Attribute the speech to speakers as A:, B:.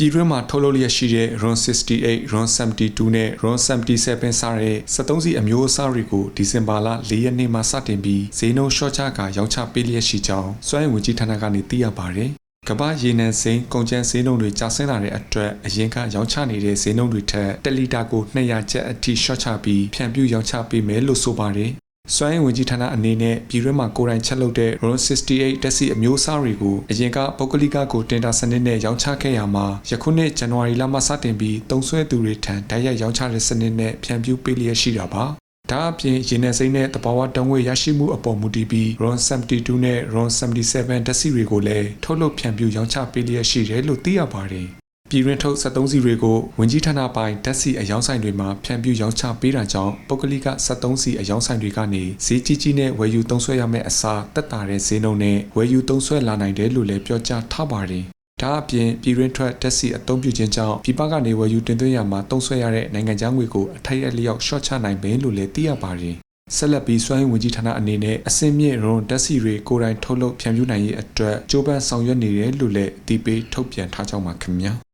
A: ပြည်တွင်းမှာထုတ်လုပ်လျက်ရှိတဲ့ RON 68, RON 72နဲ့ RON 77စတဲ့73စီအမျိုးအစားတွေကိုဒီဇင်ဘာလ4ရက်နေ့မှာစတင်ပြီးဈေးနှုန်းလျှော့ချကရောင်းချပေးလျက်ရှိကြောင်းစွမ်းအင်ဝန်ကြီးဌာနကနေသိရပါတယ်။ကမ္ဘာရေနံစိမ်းကုန်ကျန်းဈေးနှုန်းတွေကျဆင်းလာတဲ့အတွက်အရင်ကရောင်းချနေတဲ့ဈေးနှုန်းတွေထက်1လီတာကို200ကျပ်အထိလျှော့ချပြီးဖြန့်ဖြူးရောင်းချပေးမယ်လို့ဆိုပါတယ်။ စွမ်းအင်ဝန်ကြီးဌာနအနေနဲ့ပြည်တွင်းမှာကိုယ်တိုင်ချက်လုပ်တဲ့ RON 68တက်စီအမျိုးအစားတွေကိုအရင်ကပုဂ္ဂလိကကိုတင်တာစနစ်နဲ့ရောင်းချခဲ့ရမှာယခုနှစ်ဇန်နဝါရီလမှစတင်ပြီးတုံးဆွဲသူတွေထံဓာတ်ရိုက်ရောင်းချတဲ့စနစ်နဲ့ဖြန့်ဖြူးပေးလျက်ရှိတာပါ။ဒါအပြင်ရေနံစိမ်းနဲ့တဘာဝတုံးဝေရရှိမှုအပေါ်မူတည်ပြီး RON 72နဲ့ RON 77တက်စီတွေကိုလည်းထုတ်လုပ်ဖြန့်ဖြူးရောင်းချပေးလျက်ရှိတယ်လို့သိရပါတယ်။ ပြည်တွင်းထုတ်73စီတွေကိုဝင်ကြီးဌာနပိုင်းဓာတ်စီအယောင်ဆိုင်တွေမှာဖြန့်ဖြူးရောင်းချပေးတာကြောင့်ပုဂ္ဂလိက73စီအယောင်ဆိုင်တွေကနေဈေးကြီးကြီးနဲ့ဝယ်ယူသုံးစွဲရမယ့်အစားတက်တာတဲ့ဈေးနှုန်းနဲ့ဝယ်ယူသုံးစွဲလာနိုင်တယ်လို့လည်းပြောကြားထားပါတယ်။ဒါအပြင်ပြည်တွင်းထွက်ဓာတ်စီအသုံးပြုခြင်းကြောင့်ပြည်ပကနေဝယ်ယူတင်သွင်းရမှာသုံးစွဲရတဲ့နိုင်ငံခြားငွေကိုအထိုက်အလျောက်ရှော့ချနိုင်မယ်လို့လည်းသိရပါတယ်။ဆက်လက်ပြီးစွမ်းရည်ဝန်ကြီးဌာနအနေနဲ့အစင်းမြင့်ရွန်တက်စီတွေကိုယ်တိုင်ထုတ်လုပ်ဖြန့်ဖြူးနိုင်ရေးအတွက်ကြိုးပမ်းဆောင်ရွက်နေတယ်လို့လည်းအသိပေးထုတ်ပြန်ထားကြောင်းပါခင်ဗျာ။